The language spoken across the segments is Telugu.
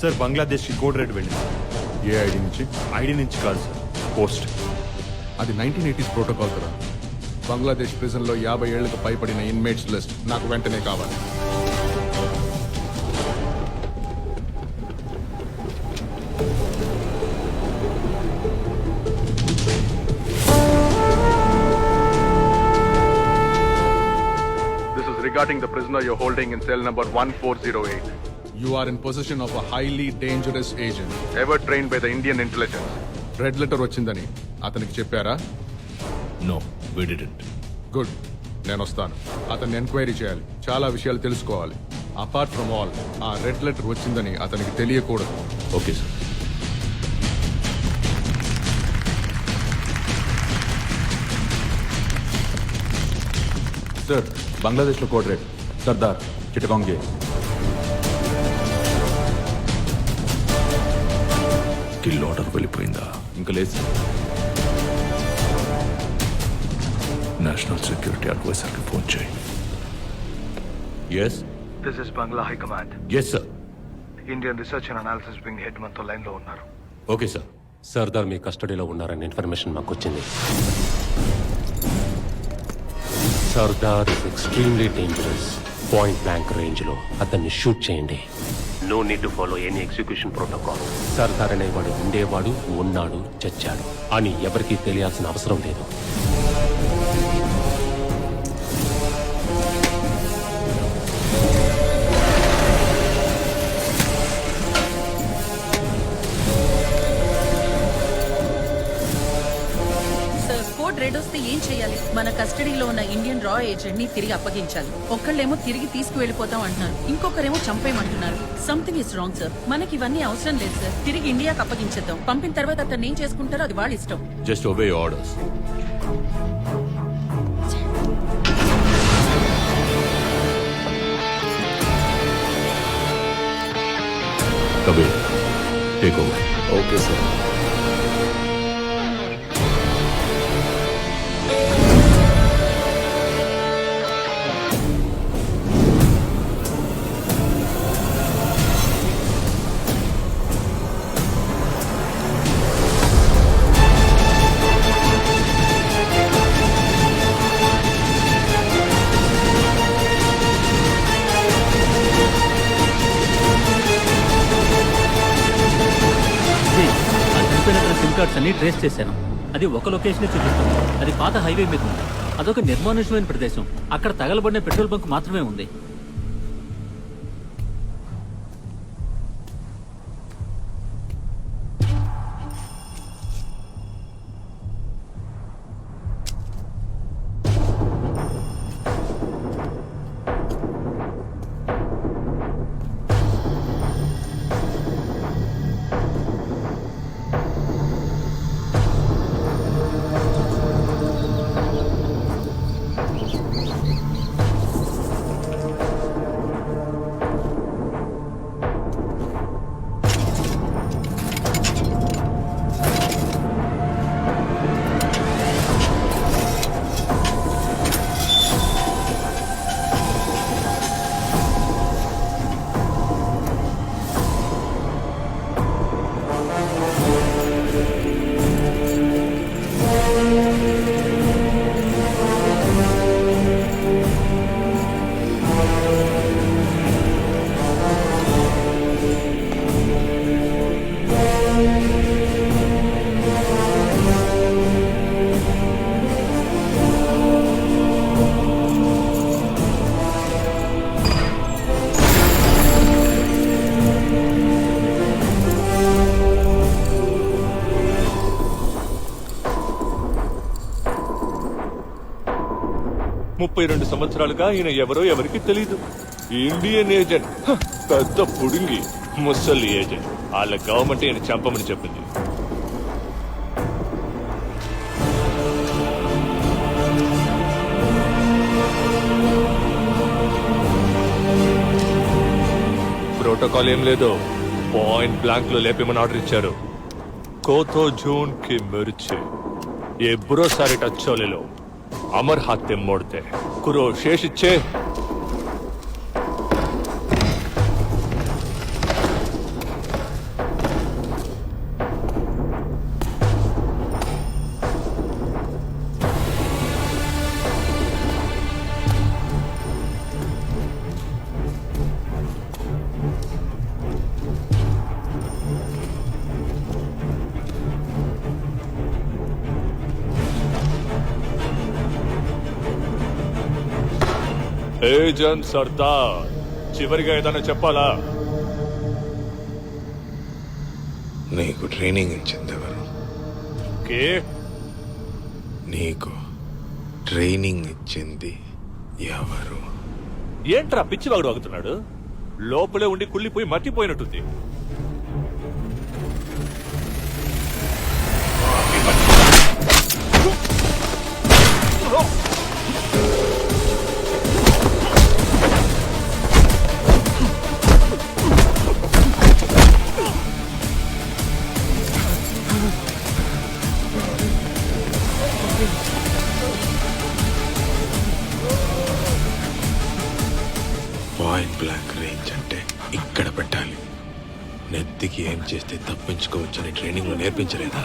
సార్ బంగ్లాదేశ్కి కోడ్ రెడ్ వెళ్ళింది ఏ ఐడి నుంచి? ఐడి నుంచి కాదు సార్ పోస్ట్. అది నైన్టీన్ ఎయిటీస్ ప్రోటోకాల్ కదా. బంగ్లాదేశ్ ప్రిజన్లో యాభై ఏళ్ళకు పైబడిన ఇన్మేట్స్ లిస్ట్ నాకు వెంటనే కావాలి. This is regarding the prisoner you're holding in cell number 1408. You are in possession of a highly dangerous agent, ever trained by the Indian intelligence. Red letter వచ్చిందని అతనికి చెప్పారా? No we didn't. గుడ్ నేను వస్తాను. అతన్ని ఎంక్వైరీ చేయాలి. చాలా విషయాలు తెలుసుకోవాలి. అపార్ట్ ఫ్రమ్ ఆల్ ఆ రెడ్ లెటర్ వచ్చిందని అతనికి తెలియకూడదు. ఓకే సార్ సార్ బంగ్లాదేశ్లో కోడ్ రెడ్ సర్దార్ చిటగాంగే కిల్ ఆర్డర్ వెళ్ళిపోయిందా? ఇంకా లేదు నేషనల్ సెక్యూరిటీ అడ్వైజర్కి ఫోన్ చేయి. Yes this is Bangla high command yes sir Indian research and analysis wing head మనతో లైన్లో ఉన్నారు. ఓకే సార్ సర్దార్ మీ కస్టడీలో ఉన్నారని ఇన్ఫర్మేషన్ మాకు వచ్చింది Sardar is extremely dangerous point blank రేంజ్లో అతన్ని షూట్ చేయండి. No need to follow any execution protocol Sardar అనేవాడు ఉండేవాడు ఉన్నాడు చచ్చాడు. అని ఎవరికీ తెలియాల్సిన అవసరం లేదు. వస్తే ఏం చేయాలి? మన కస్టడీలో ఉన్న ఇండియన్ రా ఏజెంట్ని తిరిగి అప్పగించాలి. ఒక్కళ్ళేమో తిరిగి తీసుకువెళ్ళిపోతాం అంటున్నారు. ఇంకొకరేమో చంపేయమంటున్నారు. సంథింగ్ ఇస్ రాంగ్ సార్ మనకి ఇవన్నీ అవసరం లేదు సార్ తిరిగి ఇండియాకి అప్పగించేద్దాం. పంపిన తర్వాత అతను ఏం చేసుకుంటారో అది వాళ్ళ ఇష్టం. Just obey orders Kabir take over okay sir trace చేశాను. అది ఒక లొకేషన్ చూపిస్తుంది. అది పాత హైవే మీద ఉంది. అదొక నిర్మానుష్యమైన ప్రదేశం. అక్కడ తగలబడిన పెట్రోల్ బంక్ మాత్రమే ఉంది. ముప్పై రెండు సంవత్సరాలుగా ఈయన ఎవరో ఎవరికి తెలియదు ఇండియన్ ఏజెంట్ పెద్ద పుడింగి. ముసలి ఏజెంట్ వాళ్ళ గవర్నమెంట్ ఈయన చంపమని చెప్పింది. ప్రోటోకాల్ ఏం లేదు. పాయింట్ బ్లాంక్లో లేపేమని ఆర్డర్ ఇచ్చారు. కోతో జూన్కి మిర్చి. ఎప్పుడో సారి టచ్ అవ్వలేలో ಅಮರ್ ಹಾತೆ ಮೋಡ್ದೆ ಕುರೋ ಶೇಷಿಚ್ಛೆ విజన్ సర్దా చివరిగా ఏదైనా చెప్పాలా? నీకు ట్రైనింగ్ ఇచ్చింది ఎవరు? ఓకే నీకు ట్రైనింగ్ ఇచ్చింది ఎవరు? ఏంట్రా పిచ్చివాడు ఆగుతున్నాడు లోపలే ఉండి కుళ్ళిపోయి మట్టిపోయినట్టుంది. ట్రైనింగ్లో నేర్పించలేదా?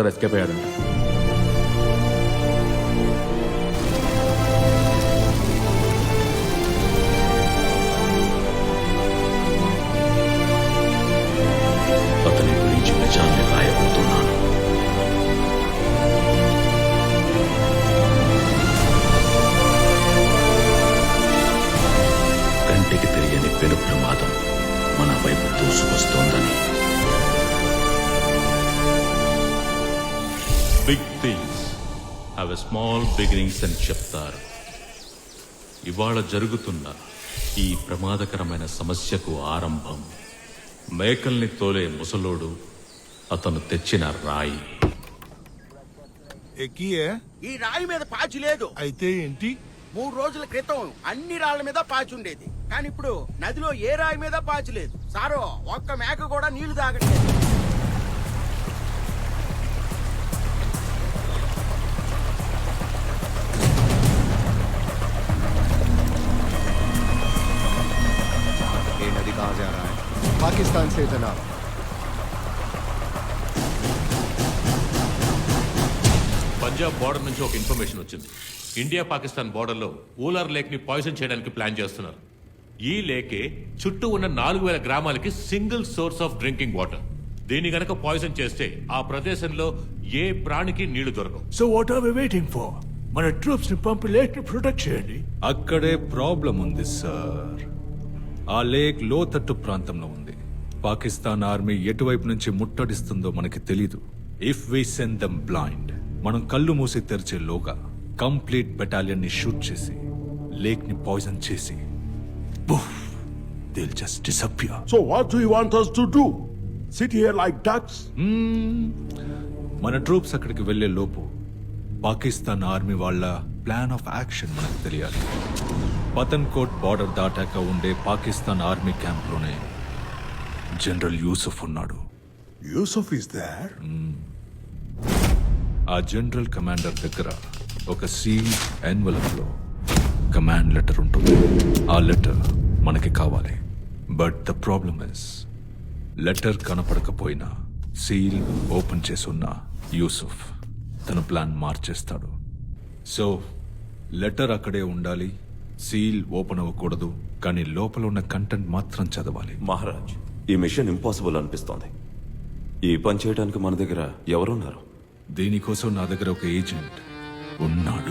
ബ്രദർ എസ്കേപ്പ് ആയിരുന്നു స్మాల్ బిగినింగ్స్ అని చెప్తారు. ఇవాళ జరుగుతున్న ఈ ప్రమాదకరమైన సమస్యకు ఆరంభం. మేకల్ని తోలే ముసలోడు అతను తెచ్చిన రాయి. ఎక్కియే ఈ రాయి మీద పాచి లేదు. అయితే ఏంటి? మూడు రోజుల క్రితం అన్ని రాళ్ళ మీద పాచి ఉండేది కానీ ఇప్పుడు నదిలో ఏ రాయి మీద పాచి లేదు సారో ఒక్క మేక కూడా నీళ్ళు తాగట్లేదు. पाकिस्तान से जनाब పని పంజాబ్ బార్డర్ నుంచి ఒక ఇన్ఫర్మేషన్ వచ్చింది ఇండియా పాకిస్తాన్ బార్డర్లో ఊలర్ లేక్ ని పాయిజన్ చేయడానికి ప్లాన్ చేస్తున్నారు ఈ లేకే చుట్టూ ఉన్న నాలుగు వేల గ్రామాలకి single source of drinking water దీని గనక పాయిజన్ చేస్తే ఆ ప్రదేశంలో ఏ ప్రాణికి నీళ్లు దొరకవు so what are we waiting for మన ట్రూప్స్ ని పంపి లేక్ ని ప్రొటెక్ట్ చేయండి అక్కడే ప్రాబ్లం ఉంది సార్ ఆ లేక్ లోతట్టు ప్రాంతంలో ఉంది పాకిస్తాన్ ఆర్మీ ఎటువైపు నుంచి ముట్టడిస్తుందో మనకి తెలీదు. If we send them blind మనం కళ్ళు మూసి తెరిచే లోగా కంప్లీట్ బెటాలియన్ని షూట్ చేసి లేక్ని పాయిజన్ చేసి they'll just disappear so what do you want us to do sit here like ducks మన ట్రూప్స్ అక్కడికి వెళ్ళే లోపు పాకిస్తాన్ ఆర్మీ వాళ్ళ ప్లాన్ ఆఫ్ యాక్షన్ మనకు తెలియాలి. పతన్ కోట్ బార్డర్ దాటాక ఉండే పాకిస్తాన్ ఆర్మీ క్యాంప్లోనే జనరల్ యూసుఫ్ ఉన్నాడు. Yusuf is there? ఆ జనరల్ కమాండర్ దగ్గర ఒక సీల్ ఎన్వలప్లో కమాండ్ లెటర్ ఉంటుంది. ఆ లెటర్ మనకి కావాలి. But the problem is letter కనపడకపోయినా seal open చేసున్న యూసుఫ్ తన ప్లాన్ మార్చేస్తాడు. సో లెటర్ అక్కడే ఉండాలి సీల్ ఓపెన్ అవ్వకూడదు కానీ లోపల ఉన్న కంటెంట్ మాత్రం చదవాలి. మహారాజ్ ఈ మిషన్ ఇంపాసిబుల్ అనిపిస్తోంది. ఈ పని చేయడానికి మన దగ్గర ఎవరున్నారు? దీనికోసం నా దగ్గర ఒక ఏజెంట్ ఉన్నాడు.